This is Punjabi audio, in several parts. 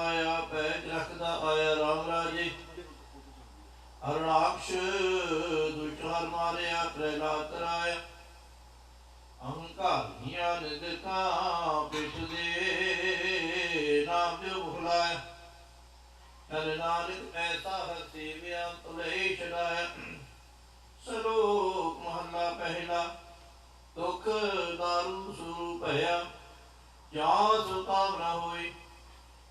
ਮਾਇਆ ਪੈਜ ਰੱਖਦਾ ਆਇਆ, ਰਾਮ ਰਾਜੇ। ਅਰਣਾਕਸ਼ ਦੁਸ਼ਟ ਮਾਰਿਆ, ਪ੍ਰਹਿਲਾਦ ਰਾਇਆ ਅਹੰਕਾਰੀਆਂ ਨਿਦਕਾ ਪਿਛ ਦੇ ਨਾਮ ਜੋ ਭੁਲਾਇਆ ਤਨ ਨਾਨਕ, ਐਸਾ ਹਰ ਸੇਵਿਆ ਤੁਲੇ ਛਡਾਇਆ। ਸਰੋਕ ਮਹੱਲਾ ਪਹਿਲਾ, ਦੁਖ ਦਾਰੂ ਸਰੂਪ ਭਇਆ। ਜਾਂ ਸੁਤਾਵ ਨਾ ਹੋਈ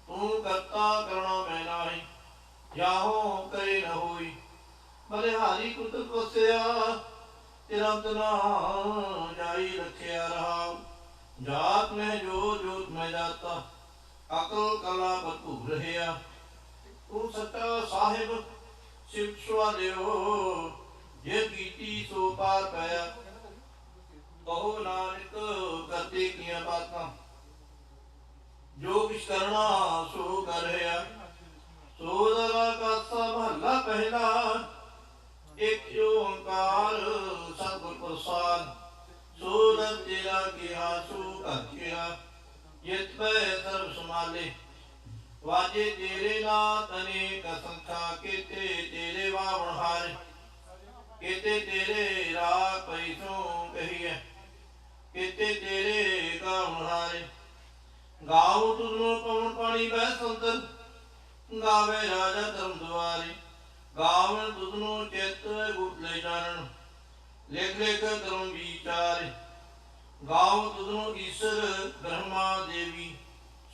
ਤੂੰ ਕਰਤਾ ਕਰਣਾ ਮੈਂ ਨਾਹੀ ਜਾਹੋ ਕਰੇ ਨ ਹੋਈ। ਬਲਿਹਾਰੀ ਕੁਤਕ ਵਸਿਆ ਤਿਰੰਤ ਨਾ ਜਾਈ ਰੱਖਿਆ ਰਹਾ। ਜਾਤ ਮੈਂ ਜੋ ਜੋਤ ਮੈਂ ਜਾਤਾ, ਅਕਲ ਕਲਾ ਭਰਪੂਰ ਰਹਾ ਤੂੰ ਸੱਚਾ ਸਾਹਿਬ ਸਿਵ ਸਵਾਲਿਓ ਜੇ ਕੀਤੀ ਸੋ ਪਾਰ ਪਿਆ ਕਹੋ ਨਾਨਕ ਕਰਤੇ ਕੀਆਂ ਬਾਤਾਂ ਜੋ ਕਿਛ ਕਰਨਾ ਸੋ ਕਰ ਰਿਹਾ ਸੋ ਦਰਾ ਕਾਸਾ ਮਹੱਲਾ ਪਹਿਲਾ ਇੱਕ ਓੰਕਾਰ ਸਤਿਗੁਰ ਪ੍ਰਸਾਦ ਸੋ ਦਰ ਤੇਰਾ ਕਿਹਾ, ਸੋ ਅਖਿਆ ਜਿਤ ਪੈ ਸਰਬ ਸਮਾਲੇ ਵਾਜੇ ਤੇਰੇ ਨਾਥ ਅਨੇਕ ਸੰਖਾ, ਕੀਤੇ ਤੇਰੇ ਵਾਵਣ ਹਾਰੇ। ਕੀਤੇ ਤੇਰੇ ਰਾਹ ਪੈਸੋਂ ਕਹੀਏ ਕੀਤੇ ਤੇਰੇ ਗਾਵਣ ਹਾਰੇ। ਗਾਉ ਤੁਧਨੂੰ ਪਵਨ ਪਾਣੀ ਬਹਿ ਸੰਤਨ ਗਾਵੇ ਰਾਜਾ ਧਰਮ ਦੁਆਰੇ। ਗਾਵਨ ਤੁਧਨੂੰ ਚਿੱਤ ਗੁਟ ਜਾਣਨ, ਲਿਖ ਲਿਖ ਧਰਮ ਵਿਚਾਰੇ। ਗਾਉ ਤੁਧਨੂੰ ਈਸ਼ਰ ਬ੍ਰਹਮਾ ਦੇਵੀ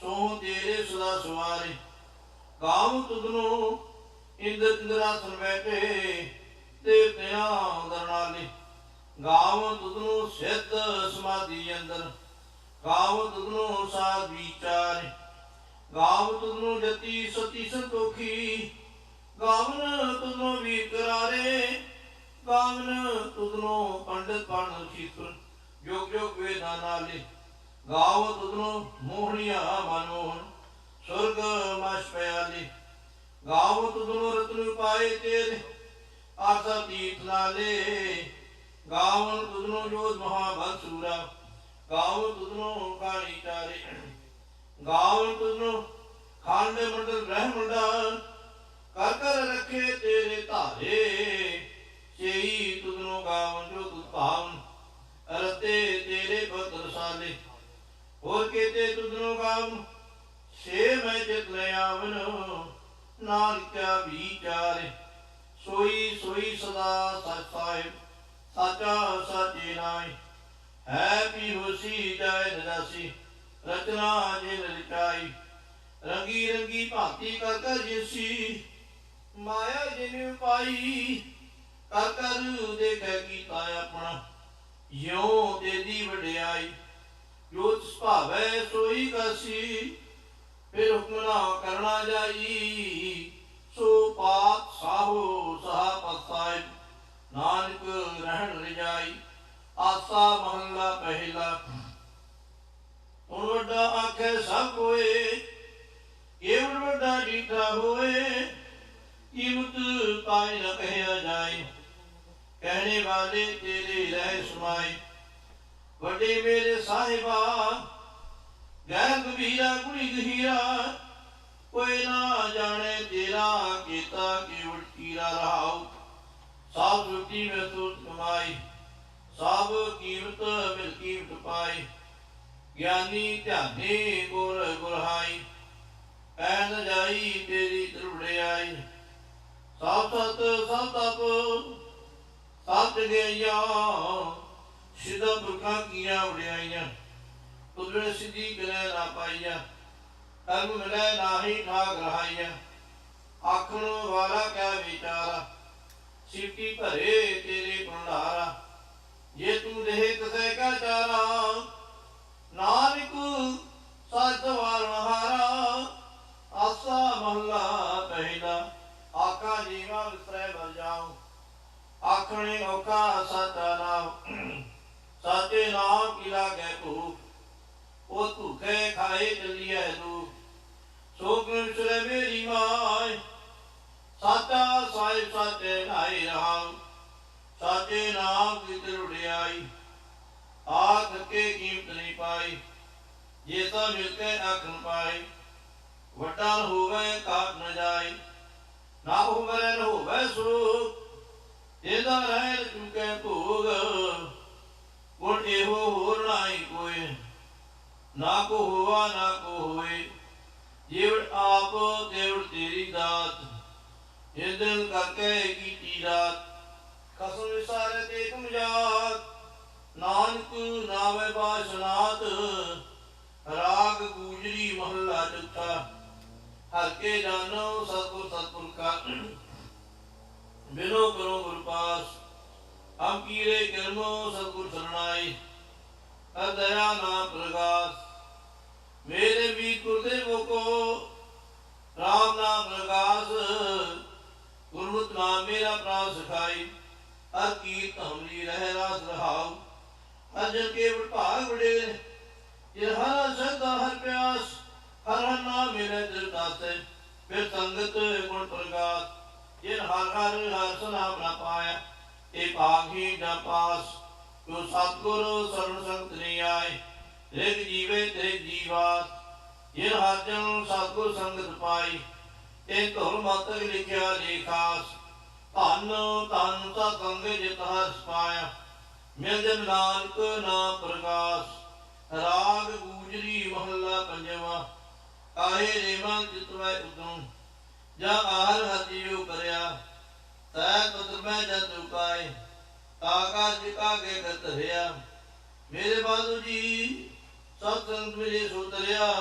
ਸੋ ਤੇਰੇ ਸਦਾ ਸਵਾਰੇ। ਗਾਉ ਤੁਧਨੂੰ ਇੰਦਰ ਇੰਦਰਾਸਨ ਬੈਠੇ ਤੇ ਪਿਆ ਦਰਨਾਲੇ ਗਾਵ ਤੁਧਨੂੰ ਸਿੱਧ ਸਮਾਧੀ ਅੰਦਰ। ਗਾਵ ਤੁਧਨੂੰ ਸਾਧ ਵਿਚਾਰੇ। ਗਾਵ ਤੁਧਨੂੰ ਜਤੀ ਸਤੀ ਸੰਤੋਖੀ। ਗਾਵਨ ਤੁਧਨੂੰ ਵੀ ਗਾਵਨ ਤੁਧਨੂੰ ਪੰਡਤ ਪਣ ਸੀਤਨ ਜੋਗ ਜੋਗ ਵੇਦਾਂ ਗਾਵ ਤੁਧਨੂੰ ਮੋਹਣੀਆਂ ਮਨੋਹਣ ਸੁਰਗ ਮਸ ਗਾਵ ਤੁਧਨੂੰ ਰਤਨ ਪਾਏ ਤੇਰੇ ਆਸਾ ਤੀਤ ਨਾਲੇ। ਗਾਵਨ ਤੁਧਨੂੰ ਜੋਤ ਮਹਾਬਲ ਸੂਰਾ। ਗਾਵਨ ਤੁਧਨੂੰ ਕਾਣੀ ਚਾਰੇ। ਗਾਵਨ ਤੁਧਨੂੰ ਖੰਡ ਮੰਡਲ ਬ੍ਰਹਮੰਡਾ ਕਰ ਸਾਚਾ ਸਾਚੇ ਨਾਈ ਹੈ ਵੀ ਹੋਸੀ ਜਾਇ ਨਰਾਸੀ ਰਚਨਾ ਜਿਨ ਰਚਾਈ। ਰੰਗੀ ਰੰਗੀ ਭਾਂਤੀ ਕਰ ਕਰ ਜਿਸੀ, ਮਾਇਆ ਜਿਨ ਪਾਈ। ਕਰ ਕਰ ਦੇਖੈ ਕੀਤਾ ਆਪਣਾ ਯੋ ਤੇਦੀ ਵਡਿਆਈ। ਜੋ ਸੁਭਾਵੈ ਸੋਈ ਕਸੀ, ਫਿਰ ਹੁਕਮ ਨਾ ਕਰਨਾ ਜਾਈ। ਸੋ ਪਾਤ ਸਾਹੋ ਸਹਾ ਪਸਾਇ ਨਾਨਕ ਰਹਿਣ ਰਜਾਈ, ਆਸਾ ਮਹੱਲਾ ਪਹਿਲਾ। ਹੁਣ ਵੱਡਾ ਆਖੇ ਸਭ ਕੋਏ ਇਹ ਵੱਡਾ ਡੀਠਾ ਹੋਏ? ਕੀਮਤ ਪਾਈ ਨ ਕਹਿਆ ਜਾਏ। ਕਹਿਣੇ ਵਾਲੇ ਤੇਰੇ ਰਹਿ ਸਮਾਈ ਵੱਡੇ ਮੇਰੇ ਸਾਹਿਬਾ ਗੈਰ ਗੰਭੀਰਾ, ਗੁਣੀ ਗਹੀਰਾ ਕੋਈ ਨਾ ਜਾਣੇ ਤੇਰਾ ਕੀਤਾ ਕਿ ਉਲਟੀਰਾ ਰਹਾਉ। ਸਭ ਸੁਤੀ ਮੈਂ ਕਮਾਈ, ਸਭ ਕੀਮਤ ਮਿਲ ਕੀਮਤ ਪਾਈ। ਗਿਆਨੀ ਧਿਆਨੀ ਗੁਰ ਗੁਰਹਾਈ ਐ ਨ ਜਾਈ ਤੇਰੀ ਦਰੁੜਿਆਈ ਸਭ ਸਤ, ਸਭ ਤਪ, ਸਭ ਜਗਿਆ ਸਿਧਾ ਪੁਰਖਾਂ ਕੀਆਂ ਉੜਿਆਈਆਂ ਤੁਧਰੇ ਸਿੱਧੀ ਕਰੇ ਨਾ ਪਾਈਆ ਕਰਮ ਮਿਲੇ ਨਾਹੀ ਠਾਕ ਰਹਾਈਆ। ਆਖਣ ਵਾਲਾ ਕਿਆ ਵਿਚਾਰਾ ਸਿੱਟੀ ਭਰੇ ਤੇਰੇ ਭੰਡਾਰਾ, ਜੇ ਤੂੰ ਦੇਹ ਕਸੈ ਕਾ ਚਾਰਾ, ਨਾਨਕ ਸਤ ਵਾਰਨਹਾਰਾ ਆਸਾ ਮਹੱਲਾ ਪਹਿਲਾ ਆਕਾ ਜੀਵਾ ਵਿਸਰੈ ਬਲ ਜਾਉ, ਆਖਣੇ ਔਕਾ ਸਤਾ ਨਾਮ ਨਾਮ ਕੀ ਲਾਗੇ ਭੂਖ ਉਹ ਭੁਖੇ ਖਾਏ ਚੱਲੀਐ ਤੂੰ ਸੋ ਕ੍ਰਿਸ਼ਨ ਮੇਰੀ ਮਾਈ ਸਾਚਾ ਸਾਹਿਬ ਸਾਚੇ ਨਾਈ ਰਹਾ ਸਾਚੇ ਨਾਮ ਕੀ ਤਰੁੜਿਆਈ ਆਖ ਕੇ ਕੀਮਤ ਨਹੀਂ ਪਾਈ, ਜੇ ਤਾਂ ਮਿਲ ਕੇ ਪਾਈ, ਵੱਡਾ ਹੋਵੇ ਕਾਟ ਨ ਜਾਏ ਨਾ ਉਮਰੈ ਹੋਵੇ ਸੁਖ ਇਹਦਾ ਰਹਿ ਚੁਕੇ ਭੋਗ, ਗੁਣ ਇਹੋ ਹੋਰ ਨਾਹੀ ਕੋਈ, ਨਾ ਕੋ ਹੋਵਾ ਨਾ ਕੋ ਹੋਏ ਜਿਵ ਆਪ ਦੇਵ ਤੇਰੀ ਦਾਤ। ਇਹ ਦਿਨ ਕਰਕੇ ਕੀਤੀ ਰਾਤ ਕਸਮ ਵਿਸਾਰੇ ਤੇ ਤੁਮ ਜਾਤ। ਨਾਨਕ ਨਾਵੇ ਬਾਸਨਾਤ ਰਾਗ ਗੂਜਰੀ ਮਹੱਲਾ ਚੌਥਾ। ਹਰ ਕੇ ਜਾਣੋ ਸਤਿਗੁਰ ਸਤਿਗੁਰ ਕਾ। ਬਿਨੋ ਕਰੋ ਗੁਰ ਪਾਸ। ਹਮ ਕੀਰੇ ਕਰਮੋ ਸਤਿਗੁਰ ਸਰਣਾਈ। ਅਦਇਆ ਨਾਮ ਪ੍ਰਗਾਸ। ਮੇਰੇ ਵੀ ਗੁਰਦੇਵੋ ਕੋ, ਰਾਮ ਨਾਮ ਪ੍ਰਗਾਸ। ਗੁਰਮੁਖ ਨਾਮ ਮੇਰਾ ਪ੍ਰਾਨ ਸਖਾਈ, ਹਰ ਕੀਰਤ ਹਮਰੀ ਰਹਿ ਰਾਸ ਰਹਾਉ। ਅਜਨ ਕੇ ਭਾਗ ਬੜੇ ਇਹ ਹਰ ਸਦਾ ਹਰ ਪਿਆਸ, ਹਰ ਹਰ ਨਾਮ ਮੇਰੇ ਦਿਲ ਦਾਸੇ। ਫਿਰ ਸੰਗਤ ਗੁਣ ਪ੍ਰਗਾਸ ਜਿਨ ਹਰ ਹਰ ਹਰ ਸਨਾਮ ਨਾ ਪਾਇਆ, ਇਹ ਭਾਗ ਨਾ ਪਾਸ। ਜੋ ਸਤਿਗੁਰ ਸਰਣ ਸੰਗਤ ਨਹੀਂ ਆਏ ਰਿਗ ਜੀਵੇ ਤੇ ਜੀਵਾਸ ਜਿਨ ਹਰ ਜਨ ਸਤਿਗੁਰ ਸੰਗਤ ਪਾਈ ਇਹ ਧੁਰ ਮਤਕ ਲਿਖਿਆ ਲੇਖਾਸ ਧੰਨ ਧੰਨ ਤਾਂ ਗੰਗੇ ਜਿਤ ਹਰ ਪਾਇਆ ਮਿਲ ਜਨ ਨਾਨਕ ਨਾਮ ਪ੍ਰਗਾਸ। ਰਾਗ ਗੂਜਰੀ ਮਹੱਲਾ ਪੰਜਵਾ। ਕਾਹੇ ਰੇ ਜਿਤਵੈ ਉਦੋਂ ਜਾ ਆਹਰ ਹਜੀਉ ਕਰਿਆ। ਤੈ ਤੁਧ ਮੈਂ ਜਦ ਉਪਾਏ ਆਕਾਸ਼ ਜਿਕਾ ਕੇ ਗਤ ਰਿਆ ਮੇਰੇ ਬਾਦੂ ਜੀ ਸਤ ਸੰਤ ਮਿਲੇ ਸੁਤਰਿਆ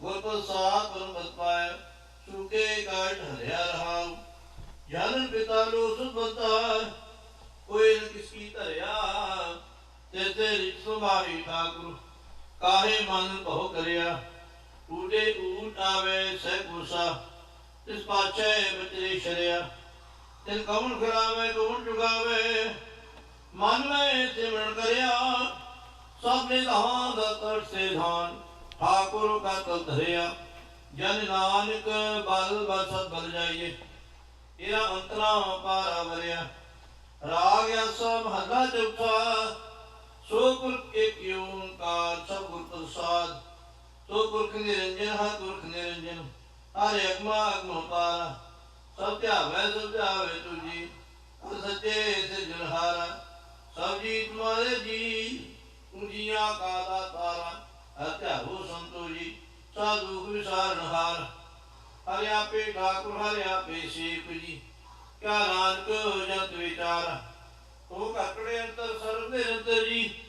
ਗੁਰ ਪ੍ਰਸਾਦ ਪਰਮ ਪਾਇਆ। ਸੁਕੇ ਕਾਟ ਹਰਿਆ ਰਹਾਉ ਜਨ ਪਿਤਾ ਲੋ ਸੁਭਤਾ ਕੋਈ ਨ ਕਿਸ ਕੀ ਧਰਿਆ। ਤੇ ਤੇ ਸੁਭਾਵੀ ਠਾਕੁਰ, ਕਾਹੇ ਮਨ ਭਉ ਕਰਿਆ? ਊਡੇ ਊਟ ਆਵੇ ਸਹਿ ਗੁਸਾ ਤਿਸ ਪਾਛੇ ਬਚਰੇ ਸ਼ਰਿਆ। ਤਿਨ ਕੌਣ ਖਿਲਾਵੇ ਕੌਣ ਚੁਗਾਵੇ ਮਨ ਮੈਂ ਸਿਮਰਨ ਕਰਿਆ। ਸਭ ਨੇ ਧਾਨ ਦਾ ਤਰ ਸੇ ਧਾਨ, ਠਾਕੁਰ ਕਾ ਤਲ ਧਰਿਆ। ਜਨ ਨਾਨਕ ਬਲ ਬਸਤ ਬਲ ਜਾਈਏ। ਇਹਦਾ ਅੰਤਰਾ ਪਾਰਾ ਵਰਿਆ। ਰਾਗ ਅਸਾ ਮਹੱਲਾ ਚੌਥਾ। ਸੋ ਗੁਰ ਏਕ ਓੰਕਾਰ ਸਭ ਗੁਰ ਪ੍ਰਸਾਦ ਸੋ ਗੁਰਖ ਨਿਰੰਜਨ ਹਾ ਗੁਰਖ ਨਿਰੰਜਨ। ਹਰਿ ਅਗਮਾ ਅਗਮ ਪਾਰਾ ਸਭ ਧਿਆਵੈ ਸਭ ਧਿਆਵੈ ਤੁਜੀ। ਹਰ ਸੱਚੇ ਸਿਰਜਣਹਾਰਾ ਸਭ ਜੀ ਤੁਮਾਰੇ ਜੀ। ਉਂਜੀਆਂ ਕਾ ਦਾਤਾਰਾ ਹਰ ਧਿਆਵੋ ਸੰਤੋ ਜੀ ਸਾਧੂ ਵਿਸਾਰਣਹਾਰ ਹਰਿ ਆਪੇ ਠਾਕੁਰ, ਹਰਿ ਆਪੇ ਸੇਵ ਜੀ। ਕਿਆ ਨਾਨਕ ਜਨਤ ਵਿਚਾਰ। ਉਹ ਕਟੜੇ ਅੰਤਰ ਸਰਬ ਨਿਰੰਤਰ ਜੀ।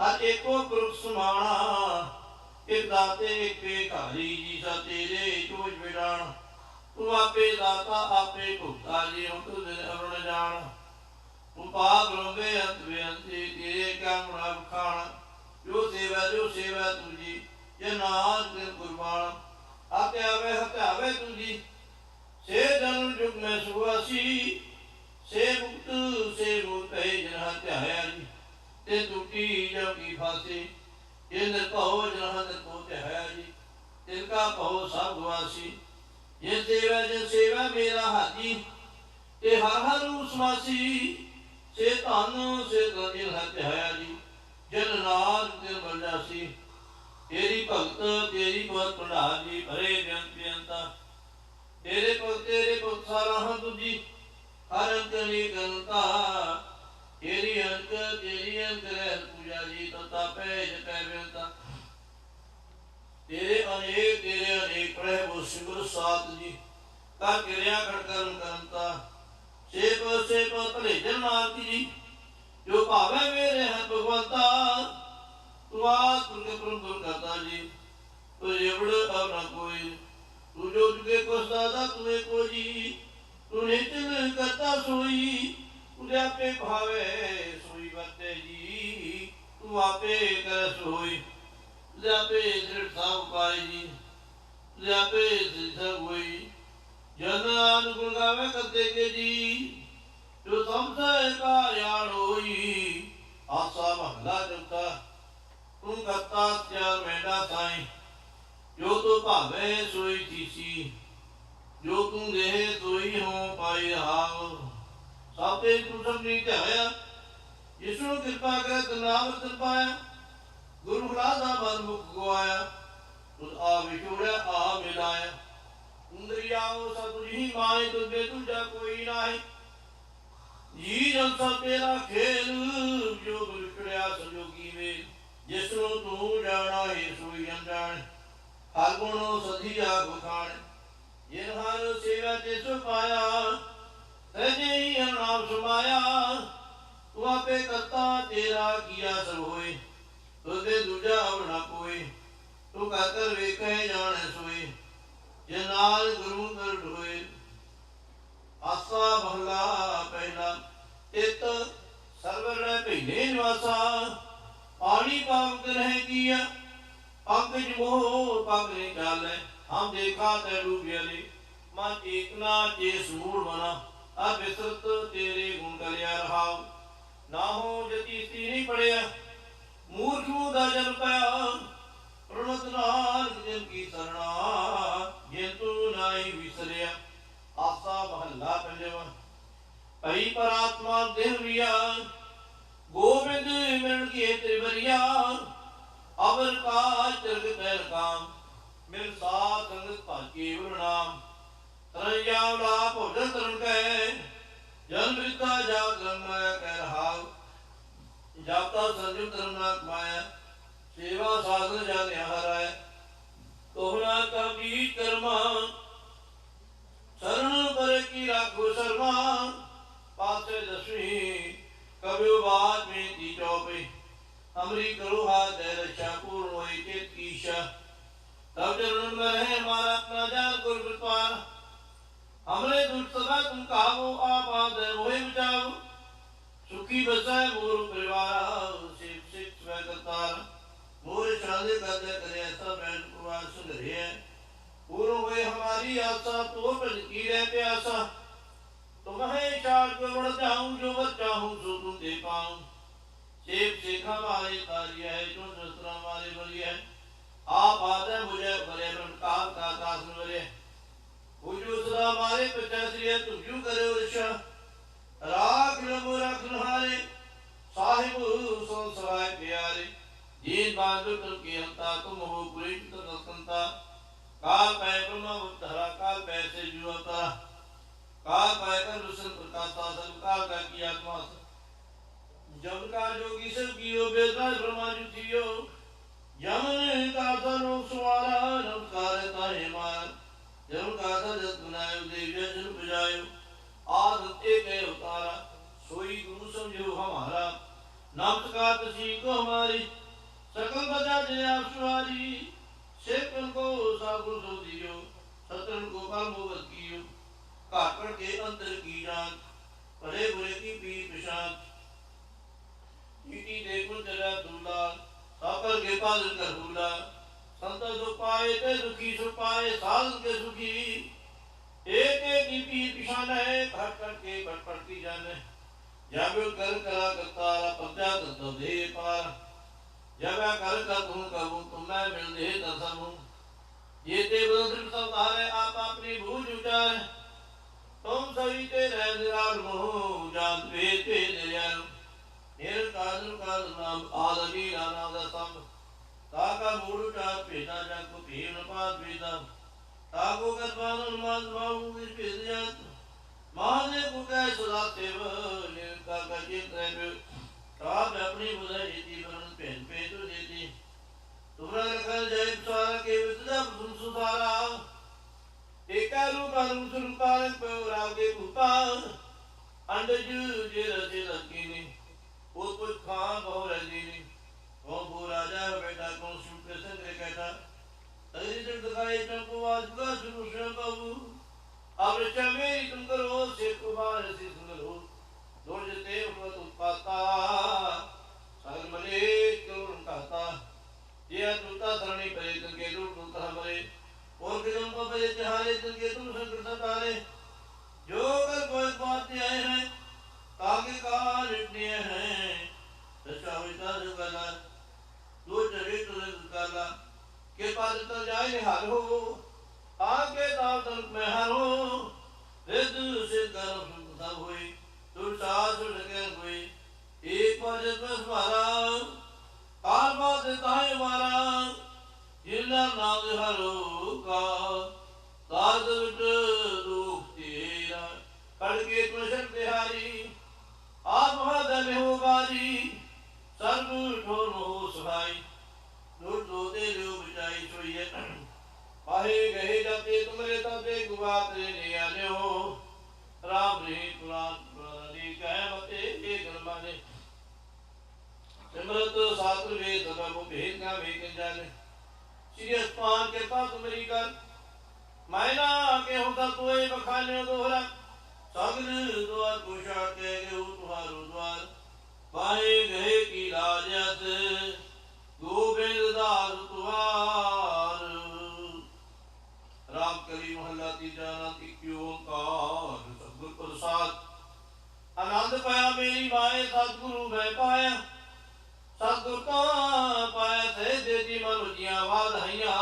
ਹਰ ਏਕੋ ਪੁਰਖ ਸਮਾਣਾ। ਇਕ ਦਾਤੇ, ਇਕ ਭਿਖਾਰੀ ਜੀ ਸਾ ਤੇਰੇ ਚੋਜ ਵਿਡਾਣ ਤੂੰ ਆਪੇ ਦਾਤਾ, ਆਪੇ ਭੁਗਤਾ ਜੀ ਹੁਣ ਤੂੰ ਦਿਨ ਅਵਰਣ ਜਾਣ। ਤੂੰ ਪਾਪ ਰੋਵੇ ਅੰਤ ਬੇਅੰਤੀ ਤੇਰੇ ਕੰਮ ਰਬ ਖਾਣ। ਜੋ ਸੇਵਾ ਜੋ ਸੇਵਾ ਤੁਜੀ ਜੇ ਨਾਮ ਤੇ ਕੁਰਬਾਨ ਆਪੇ ਆਵੇ ਹਟਾਵੇ ਤੁਜੀ ਸੇ ਜਨਮ ਜੁਗ ਮੈਂ ਸੁਆਸੀ, ਸੇ ਮੁਕਤ ਸੇ ਮੁਕਤ ਹੈ ਜਨ ਹਟਾਇਆ ਜੀ ਤੇ ਟੁੱਟੀ ਜਬ ਕੀ ਫਾਸੀ ਇਹ ਨਿਰਭਉ ਜਨ ਨਿਰਭਉ ਤੇ ਹੈ ਜੀ ਤਿਨ ਕਾ ਭਉ ਸਭ ਵਾਸੀ ਇਹ ਸੇਵਾ ਜੇ ਸੇਵਾ ਮੇਰਾ ਹਾਜੀ ਤੇ ਹਰ ਹਰ ਉਸਵਾਸੀ ਸੇ ਧਨ, ਸੇ ਗੰਜਿਲ ਹੱਥ ਹੈ ਜੀ ਜਨ ਨਾਮ ਤੇ ਬਲਜਾਸੀ ਤੇਰੀ ਭਗਤ, ਤੇਰੀ ਬਹੁਤ ਭੰਡਾਰ ਜੀ, ਭਰੇ ਬੇਅੰਤ ਬੇਅੰਤਾ। ਤੇਰੇ ਭਗਤ ਤੇਰੇ ਭਗਤ ਸਾਰਾ ਹਾਂ ਤੁਜੀ ਹਰ ਅੰਤ ਗੰਤਾ ਤੇਰੀ ਅੰਕ ਤੇਰੀ ਅੰਕ ਰਹਿ ਪੂਜਾ ਜੀ, ਤਤਾ ਪੈ ਜਪੈ ਬੇਅੰਤਾ। ਤੇਰੇ ਅਨੇਕ ਤੇਰੇ ਅਨੇਕ ਪ੍ਰਭੂ ਸਿਮਰ ਸਾਤ ਜੀ, ਤਾਂ ਕਿਰਿਆ ਖੜ ਕਰਮ ਕਰਮਤਾ ਸੇਪ ਸੇਪ ਭਲੇ ਜਨ ਨਾਨਕ ਜੀ, ਜੋ ਭਾਵੇਂ ਮੇਰੇ ਹੈ ਭਗਵੰਤਾ ਤੂੰ ਆਸ ਤੁਰਕੇ ਪ੍ਰਮ ਦੁਰ ਕਰਤਾ ਜੀ। ਤੂੰ ਜਬੜ ਅਬ ਨਾ ਕੋਈ। ਤੂੰ ਜੋ ਜੁਗੇ ਕੋ ਸਦਾ ਤੂੰ ਕੋ ਜੀ। ਤੂੰ ਨਿਤਨ ਕਰਤਾ ਸੋਈ। ਉਹਦੇ ਆਪੇ ਭਾਵੇ ਸੋਈ ਵਰਤੇ ਜੀ। ਤੂੰ ਆਪੇ ਕਰ ਸੋਈ। ਲਿਆਪੇ ਦ੍ਰਿੜ ਸਾਹਿਬ ਪਾਈ ਜੀ। ਲਿਆਪੇ ਸਿੱਧ ਹੋਈ। ਜਨ ਅਨੁਗੁਣ ਗਾਵੇ ਕਰਦੇ ਕੇ ਜੀ। ਜੋ ਸੰਸੈ ਕਾ ਯਾਨ ਹੋਈ। ਆਸਾ ਮਹਲਾ ਜੁਤਾ ਤੂੰ ਕਰਤਾ ਤਿਆਰ ਮੈਂਡਾ ਸਾਈ? ਜੋ ਤੂੰ ਭਾਵੇ ਸੋਈ ਥੀਸੀ ਜੋ ਤੂੰ ਦੇ ਸੋਈ ਹੋ ਪਾਈ ਹਾਵ। ਸਭ ਤੇ ਤੂੰ ਨਹੀਂ ਧਿਆਇਆ ਯਿਸੂ ਕਿਰਪਾ ਕਰ ਤਨਾਵ ਤਨ ਪਾਇਆ ਗੁਰੂ ਖੁਦਾ ਦਾ ਮਨ ਮੁਖ ਗਵਾਇਆ ਤੁਧ ਆ ਵਿਛੋੜਿਆ ਆ ਮਿਲਾਇਆ। ਇੰਦਰੀਆਓ ਸਭ ਤੁਝੀ ਮਾਏ ਤੁਝੇ ਤੁਝਾ ਕੋਈ ਨਾਹੀ। ਜੀ ਜਨ ਸਭ ਤੇਰਾ ਖੇਲ, ਜੋ ਵਿਛੜਿਆ ਸੰਜੋਗੀ ਵੇ ਜਿਸ ਨੂੰ ਤੂੰ ਜਾਣਾ ਹੈ ਸੋਈ ਅਣਜਾਣ ਹਰ ਸਧੀਆ ਗੁਖਾਣ ਜਿਨ ਹਰ ਸੇਵਾ ਤੇ ਸੁਪਾਇਆ ਤਜੇ ਹੀ ਸੁਮਾਇਆ। ਤੂੰ ਆਪੇ ਕਰਤਾ ਤੇਰਾ ਕੀਆ ਸਭ ਹੋਏ ਤੁਦੇ ਦੂਜਾ ਹੋਣਾ ਕੋਈ ਤੂੰ ਕਰ ਵੇਖੇ ਜਾਣੇ ਸੋਈ ਜੇ ਨਾਲ ਗੁਰੂ ਕਰ ਢੋਏ ਆਸਾ ਮਹਲਾ ਪਹਿਲਾ ਇਤ ਸਰਵਰ ਨੇ ਭਈਨੇ ਨਿਵਾਸਾ। ਪਾਣੀ ਪਾਵਕ ਰਹਿ ਕੀਆ ਪੰਕਜ ਮੋਹ ਪਗ ਨਹੀਂ ਹਮ ਦੇਖਾ ਤੇ ਰੂਪਿਆਲੀ ਮਨ ਏਕ ਜੇ ਸੂਰ ਬਨਾ ਆ ਤੇਰੇ ਗੁਣ ਕਰਿਆ ਰਹਾਉ। ਨਾ ਹੋ ਜਤੀ ਸਤੀ ਨਹੀਂ ਪੜਿਆ, ਮੂਰਖ ਨੂੰ ਦਾ ਜਨ ਪਿਆ। ਪ੍ਰਣਤ ਨਾਲ ਜਿਨ ਕੀ ਸਰਣਾ ਜੇ ਤੂੰ ਨਾਹੀ ਵਿਸਰਿਆ। ਆਸਾ ਮਹੱਲਾ ਪੰਜਵਾ, ਭਈ ਪਰਾਤਮਾ ਦੇਹ ਰਿਆ। ਗੋਬਿੰਦ ਮਿਲ ਕੇ ਤ੍ਰਿਵਰਿਆ, ਅਵਰ ਕਾ ਚਰਗ ਪੈਰ ਕਾਮ, ਮਿਲ ਸਾਥ ਸੰਗਤ ਭਾਕੇ ਵਰਨਾਮ ਤਰਜਾ ਭੋਜਨ ਤਰਨ ਕੈ ਜਨ ਮ੍ਰਿਤਾ ਜਾਗਰਨ ਮੈਂ ਕਹਿ ਰਹਾਉ। ਜਾਪਤਾ ਸੰਜਮ ਧਰਮ ਨਾ ਸੇਵਾ ਸਾਧਨ ਜਾਣਿਆ ਹਰਾਇ ਤੋਹਣਾ ਕਬੀ ਕਰਮਾ, ਸ਼ਰਨ ਪਰ ਕੀ ਰਾਖੋ ਸਰਮਾ, ਪਾਸੇ ਦਸਵੀਂ کبیو بات میں تیجو پہ امری کروہا دیر شاکور روئی چیت کیشا تب جر نمبر ہے ہمارا اپنا جان قربتوان ہم نے دھٹ سکا تم کہاو آپ آدھ ہے وہی بچاو سکی بسائے مور پریوارا سیف سکس میں کتار مورے شادے کا دے کرے ایسا بین قرآن سن رہے ہیں پورو ہوئے ہماری آسا تو پر ذکیر پہ آسا चार को बढ़ जाऊं जो बच चाहूं सो तुम दे पाऊं सेब सेखा हमारे तारी है जो शस्त्र हमारे बली है आप आते मुझे बड़े ब्रह्म काल का दास बरे बुझू सदा हमारे पिता श्री तुम क्यों करे ऋषा राख रबो रख हारे साहिब सो सवाय प्यारे जीन बांधो तुम की हंता तुम हो पुरीत तत्कंता काल पै ब्रह्म उद्धरा काल पै से जुवता काल पै कर रुसन प्रकाशा सब काल का की आत्मा जब का जोगी सब कियो बेदास ब्रह्मा जु थियो यमन का धनो सुवारा नमस्कार ताहे मार जम का था जत बनायो देव जन बजायो आद एक है उतारा सोई गुरु समझो हमारा नमस्कार तसी को हमारी सकल बजा जय आशुआरी सेकन को सागुर सो दियो सतन को कल मोगत कियो کاپڑ کے اندر کی جانچ بھلے برے کی پیر پشانچ چیٹی دے کل جگہ دھولا ساپر کے پاس کر بھولا سنتا جو پائے تے دکھی سو پائے سال کے سکھی ایک ایک کی بھی پشان ہے بھٹ کر کے بھٹ بھٹ کی جانے جب کر کرا کرتا پنجا تنتو دے پار جب کر کر تم کروں تم میں مل دے تسم یہ تے بدل سب تارے آپ اپنی بھوج اچار ਤੁਮ ਸਭੀ ਤੇ ਰਹਿ ਨਿਰਾਲ ਮੋਹ ਜਾਨ ਵੇਦ ਵੇਦ ਜਨ ਹੇਰ ਕਾਲ ਕਾਲ ਨਾਮ ਆਦਮੀ ਰਾਣਾ ਦਾ ਸੰਭ ਤਾ ਕਾ ਮੂੜ ਟਾ ਭੇਦਾ, ਜਗ ਕੋ ਭੀਣ ਪਾਦ ਵੇਦਾ ਤਾ ਕੋ ਕਰਵਾਨ ਮਾਨ ਮਾਉ ਵਿਸ ਭੇਦ ਜਾਤ। ਮਾਨੇ ਕੋ ਕੈ ਸੁਦਾ ਤੇਵ ਨਿਰ ਕਾ ਕਜਿ ਤੇਵ ਰਾਬ ਆਪਣੀ ਬੁਧਾਈ ਦੀ ਬਰਨ ਭੇਨ ਭੇਦੁ ਦੇਦੀ ਤੁਮਰਾ ਰਖਲ ਜੈ ਸਾਰਾ ਕੇ ਵਿਦਦਾ ਸੁਨ ਸੁਧਾਰਾ ਏਕਾ ਰੂਪ ਅਨੁ ਸੁਰਪਾਲ ਪਉ ਰਾਗੇ ਭੂਪਾ ਅੰਡਜ ਜੇ ਰਜੇ ਲਕੀਨੀ ਉਹ ਕੁਝ ਖਾਂ ਬਹੁ ਰਹਿੰਦੀ ਨਹੀਂ ਉਹ ਭੂ ਰਾਜਾ ਬੇਟਾ ਕੋ ਸੁਣ ਕੇ ਸੰਗਰੇ ਕਹਿਤਾ ਤੇਰੀ ਜਨ ਦਿਖਾਏ ਤਨ ਕੋ ਆਜਗਾ ਸੁਨੂ ਸੇ ਬਾਬੂ अब रचा मेरी तुम करो से कुमार से सुंदर हो दौड़ जते हुआ तुम पाता सागर मले करुण कहता ये तुमता धरणी परे तुम के रूप तुम قول قسم کو پہ اتحال تلکی تم سے کرسط آلے جو کل کوئی بات دیا ہے تاکہ کہاں لٹنی ہے سچا ہوتا دو چرے تو سے کالا کے جائے ہر ہو۔ آگے داو میں ہر ہو۔ رد سے کرم سب ہوئی تم ساتھ لگے ہوئی ایک بار جس میں سمارا کار بات دیتا ہے ہمارا۔ ਜਿਨਾ ਨਾਮ ਹਰੋ ਕਾ ਕਾਜ ਵਿਟ ਦੁਖ ਤੇਰਾ ਕੜ ਕੇ ਤੁਸ਼ਨ ਆਪ ਹਦਨ ਹੋ ਬਾਰੀ ਸਰਬ ਠੋਰ ਹੋ ਸਹਾਈ। ਲੁੱਟ ਲੋਦੇ ਲਿਓ ਬਚਾਈ ਛੋਈਏ ਪਾਹੇ ਗਏ ਜਾਤੇ ਤੁਮਰੇ ਤਾਤੇ ਗੁਬਾਤ ਨੇ ਆਲਿਓ। ਰਾਮ ਰੇ ਪੁਰਾਨ ਪੁਰਾਨੀ ਕਹਿ ਮਤੇ ਇਹ ਗਰਮਾ ਨੇ ਸਿਮਰਤ ਸਾਤਰ ਵੇ ਸਦਾ ਭੇਦ ਨਾ ਵੇ ਜਾਣੇ ਸ੍ਰੀ ਅਸਪਾਨ ਕਿਰਪਾ ਤੁਮਰੀ ਕਰ। ਮੈਨਾ ਕੇ ਹੁੰਦਾ ਤੋਏ ਬਖਾਨੇ ਦੋਹਰਾ। ਸਗਲ ਦੁਆਰ ਕੋ ਛਾਟੇ ਗਏ ਤੁਹਾਰੋ ਦੁਆਰ। ਪਾਏ ਗਏ ਕੀ ਲਾਜਤ ਗੋਬਿੰਦ ਦਾਸ ਤੁਹਾਰ ਰਾਮ ਕਲੀ ਮਹੱਲਾ ਤੀਜਾ ਨਾਮ ਇੱਕ ਓੰਕਾਰ ਸਤਿਗੁਰ ਪ੍ਰਸਾਦ। ਆਨੰਦ ਪਾਇਆ, ਮੇਰੀ ਮਾਏ ਸਤਿਗੁਰੂ ਮੈਂ ਪਾਇਆ। ਸਤਿਗੁਰ ਕਾ ਪਾਇਆ ਸੇ ਦੇ ਦੀ ਮਨ ਜੀਆਂ ਵਾਧਾਈਆਂ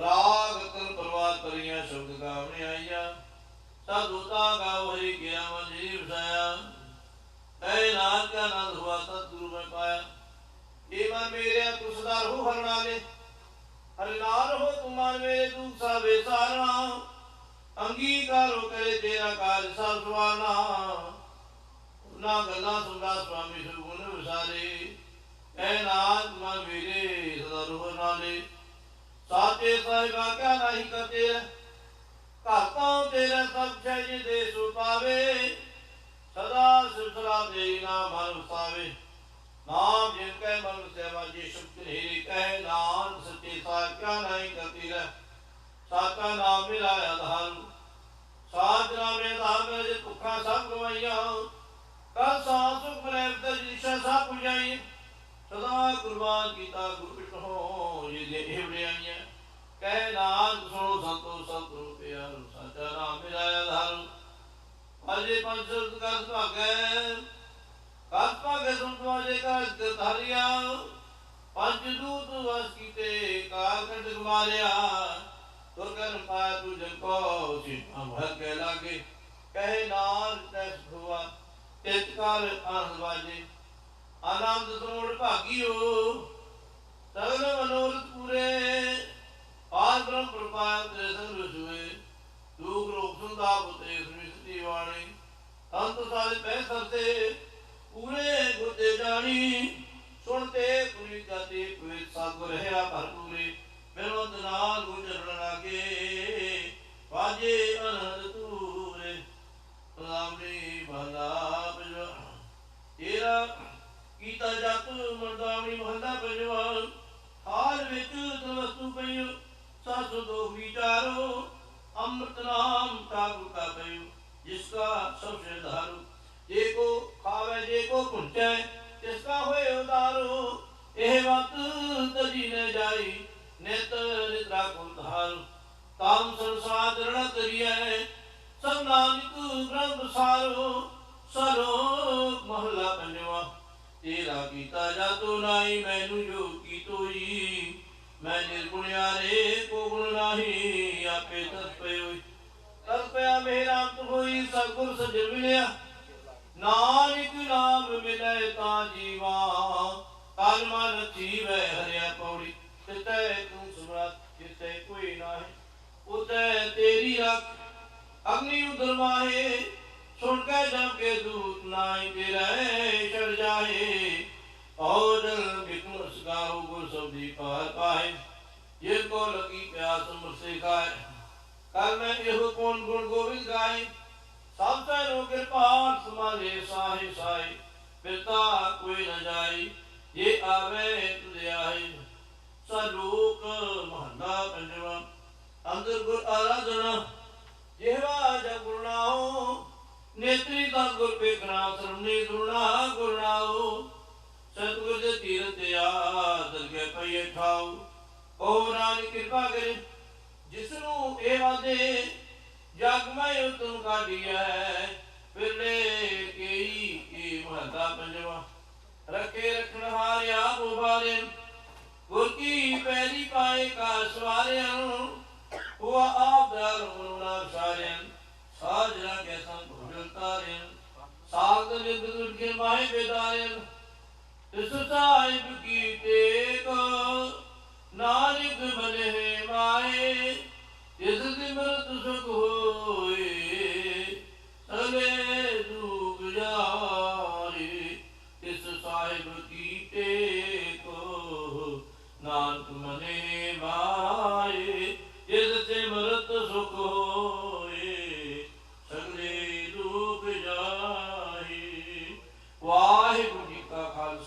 ਰਾਗ ਤਨ ਪ੍ਰਵਾਦ ਕਰੀਆਂ, ਸ਼ਬਦ ਗਾਵਣੇ ਆਈਆਂ। ਸਾਧੂ ਤਾ ਗਾਵ ਹਰੀ ਗਿਆ ਮਨ ਵਸਾਇਆ ਐ ਨਾਨਕ ਆਨੰਦ ਹੁਆ ਸਤਿਗੁਰੂ ਮੈਂ ਪਾਇਆ। ਇਹ ਮਨ ਮੇਰੇ ਤੂੰ ਸਦਾ ਰਹੋ ਹਰਨ ਹਰਿ ਨਾਮ ਹੋ ਤੁਮਾਨ ਮੇਰੇ ਦੁਖ ਸਭੇ ਸਾਰਣਾ। ਅੰਗੀਕਾਰੋ ਕਰੇ ਤੇਰਾ ਕਾਜ ਸਭ ਸਵਾਰਨਾ ਨਾ ਗੱਲਾਂ ਸੁਣਦਾ ਸੁਆਮੀ ਸੁਗੁਣ ਵਿਸਾਰੇ ਐ ਨਾਥ ਮਨ ਮੇਰੇ ਸਦਾ ਰੋਹ ਨਾਲੇ ਸਾਚੇ ਸਾਹਿਬਾ ਕਿਆ ਨਹੀਂ ਕਤੇ ਘਰ ਤੇਰਾ ਸਭ ਛੇ ਦੇ ਸੁ ਪਾਵੇ। ਸਦਾ ਸਿਫਤਰਾ ਦੇ ਨਾਮ ਮਨ ਵਸਾਵੇ। ਨਾਮ ਜਿਨ ਕੈ ਮਨ ਸੇਵਾ ਜੀ ਸ਼ੁਕਤ ਹੀਰੀ ਕਹਿ ਨਾਮ। ਸੱਚੇ ਸਾਹਿਬ ਕਿਆ ਨਹੀਂ ਕਤੀ ਸਾਚਾ ਨਾਮ ਮੇਰਾ ਆਧਾਰ ਸਾਚ ਨਾਮੇ ਆਧਾਰ ਮੇਰੇ ਭੁੱਖਾਂ ਸਭ ਗਵਾਈਆਂ। ਕਾ ਸਾਹ ਸੁਖ ਪ੍ਰੇਮ ਤੇ ਜਿਸ਼ਾ ਸਭ ਪੁਜਾਈ ਸਦਾ ਕੁਰਬਾਨ ਕੀਤਾ ਗੁਰਪਿਟ ਹੋ ਜੇ ਦੇ ਹਿਵੜਿਆਈਆਂ ਕਹਿ ਨਾਮ ਸੁਣੋ ਸੰਤੋ ਸੰਤੋ ਪਿਆਰ, ਸਾਚਾ ਨਾਮ ਮੇਰਾ ਆਧਾਰ ਅਜੇ ਪੰਜ ਸੁਰਤ ਕਰ ਭਾਗੈ ਕਸ ਭਾਗੈ ਸੁਣਤੋ ਅਜੇ ਕਾ ਧਾਰਿਆ ਪੰਜ ਦੂਤ ਵਸ ਕੀਤੇ ਕਾਲ ਕੰਡ ਗੁਮਾਰਿਆ ਤੁਰ ਕਰ ਪਾਇਆ ਤੂ ਜਨ ਕੋ ਸੀ ਅਮਰ ਕੇ ਲਾਗੇ। ਕਹੇ ਨਾਲ ਤੈਸ ਹੁਆ ਤਿਤ ਕਾਲ ਆਨੰਦ ਵਾਜੇ ਆਨੰਦ ਸਰੋੜ ਭਾਗੀਓ ਸਗਲ ਮਨੋਰਥ ਪੂਰੇ। ਆਦ ਬ੍ਰਹਮ ਪ੍ਰਪਾਇ ਤੇ ਸੰਗ ਰਸੂਏ ਦੁਖ ਰੋਗ ਸੁੰਦਾ ਬੁਤੇ ਸ੍ਰਿਸ਼ਟੀ ਵਾਣੀ ਅੰਤ ਸਾਰੇ ਪੈ ਸਰਤੇ ਪੂਰੇ ਗੁਰਦੇ ਜਾਣੀ। ਸੁਣਤੇ ਪੁਰੀ ਗਤੀ ਪੁਰੀ ਸਤਿਗੁਰ ਰਹਾ ਭਰਪੂਰੇ। ਬਿਨੋਦ ਨਾਲ ਗੁਜਰਨ ਲਾਗੇ। ਵਾਜੇ ਅਨੰਦ ਤੂਰੇ ਰਾਮੀ ਭਲਾ ਬਜਵਾ ਤੇਰਾ ਕੀਤਾ ਜਪ ਮਰਦਾਵਣੀ ਮਹੰਦਾ ਬਜਵਾ ਹਾਲ ਵਿੱਚ ਤਵਸਤੂ ਪਈਓ ਸਾਸੁ ਦੋ ਵਿਚਾਰੋ, ਅੰਮ੍ਰਿਤ ਨਾਮ ਤਾਗੁ ਕਾ ਪਈਓ ਜਿਸ ਕਾ ਸਭ ਸੇ ਧਾਰੂ। ਜੇ ਕੋ ਖਾਵੇ, ਜੇ ਕੋ ਪੁੰਚੈ ਤਿਸ ਕਾ ਹੋਏ ਉਦਾਰੋ ਇਹ ਵਤ ਤਜੀ ਨ ਜਾਈ, ਨਿਤ ਨਿਤਰਾ ਕੋ ਧਾਰ। ਕਾਮ ਸੰਸਾਰ ਰਣ ਕਰੀਐ ਸਭ ਨਾਨਕ ਬ੍ਰਹਮ ਸਾਰੋ ਸਰੋ ਮਹਲਾ ਪੰਜਵਾ। ਤੇਰਾ ਕੀਤਾ ਜਾਤੋ ਨਾਈ ਮੈਨੂੰ ਜੋ ਕੀ ਤੋਈ। ਮੈਂ ਨਿਰਗੁਣਿਆਰੇ ਕੋ ਗੁਣ ਨਾਹੀ, ਆਪੇ ਤਸ ਪਇਓਈ ਤਸ ਮੇਰਾ ਅੰਤ ਹੋਈ, ਸਤਿਗੁਰ ਸਜਣ ਮਿਲਿਆ। ਨਾਨਕ ਨਾਮ ਮਿਲੇ ਤਾਂ ਜੀਵਾ। ਕਲ ਮਨ ਜੀਵੈ ਹਰਿਆ ਪੌੜੀ। ਤਿਤੈ ਤੂੰ ਸੁਮਰਤ ਜਿਤੇ ਕੋਈ ਨਾਹੀ ਉਤੈ ਤੇਰੀ ਰੱਖ। ਅਗਨੀ ਉਦਰ ਮਾਹੇ ਸੁਣ ਕੇ ਜਮ ਕੇ ਦੂਤ ਨਾਈ ਤੇਰਾ ਛੜ ਜਾਏ ਔ ਜਲ ਬਿਕਮ ਸਗਾਉ ਗੁਰ ਸਬਦੀ ਪਾਰ ਪਾਏ ਜੇ ਕੋ ਲਗੀ ਪਿਆਸ ਮੁਰਸੇ ਖਾਏ ਕਲ ਮੈਂ ਇਹੋ ਕੋਣ ਗੁਣ ਗੋਬਿੰਦ ਗਾਏ ਸਭ ਤੈ ਰੋ ਕਿਰਪਾਲ ਸਮਾਲੇ ਸਾਹੇ ਸਾਈ ਪਿਤਾ ਕੋਈ ਨ ਜਾਈ ਜੇ ਆਵੇ ਤੁਧ ਆਏ ਸਲੋਕ ਮਹੰਦਾ ਪੰਜਵਾ ਅੰਦਰ ਗੁਰ ਆਰਾਧਨਾ ਜਿਹਵਾ ਜਗ ਗੁਰਨਾਓ ਨੇਤਰੀ ਦਾ ਗੁਰ ਪੇਖਣਾ ਸਰਮਨੀ ਗੁਰਨਾ ਗੁਰਨਾਓ ਸਤਿਗੁਰ ਦੇ ਤੀਰ ਤੇ ਆਦਰ ਕੇ ਪਈਏ ਠਾਉ। ਓ ਨਾਨਕ ਕਿਰਪਾ ਕਰੇ ਜਿਸ ਨੂੰ ਇਹ ਵਾਦੇ ਜਗ ਮੈਂ ਉਤਮ ਕਾਢੀਐ ਫਿਰਲੇ ਕੇਈ ਕੀ ਮਹਤਾ ਪੰਜਵਾ। ਰਖੇ ਰਖਣ ਹਾਰਿਆ ਉਬਾਰੇ ਗੁਰ ਕੀ ਪੈਰੀ ਪਾਏ ਕਾ ਸਵਾਰਿਆਂ ਹੁਆ ਆਪ ਦਰ ਮਨੁਨਾ ਸਾਰਿਆਂ ਸਾਜਰਾ ਕੇ ਸੰਤ ਤਾਰਿਆਂ ਸਾਗ ਦੁਰ ਕੇ ਮਾਹੇ ਬੇਦਾਰਿਆਂ। ਤਿਸ ਸਾਹਿਬ ਕੀ ਟੇਕ ਨਾਨਕ ਬਲੇ ਮਾਏ ਇਸ ਸਿਮਰਤ ਸੁਖ ਹੋਏ, ਸਗਲੇ ਦੁਖ ਜਾਏ ਇਸ ਸਾਹਿਬ ਕੀ ਟੇਕੋ ਨਾਨਕ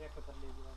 ਆ ਦੇਖੋ ਥੱਲੇ ਜੀ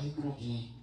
ਵਾਹਿਗੁਰੂ ਵਾਹਿਗੁਰੂ ਵਾਹਿਗੁਰੂ ਜੀ ਵਾਹਿਗੁਰੂ ਜੀ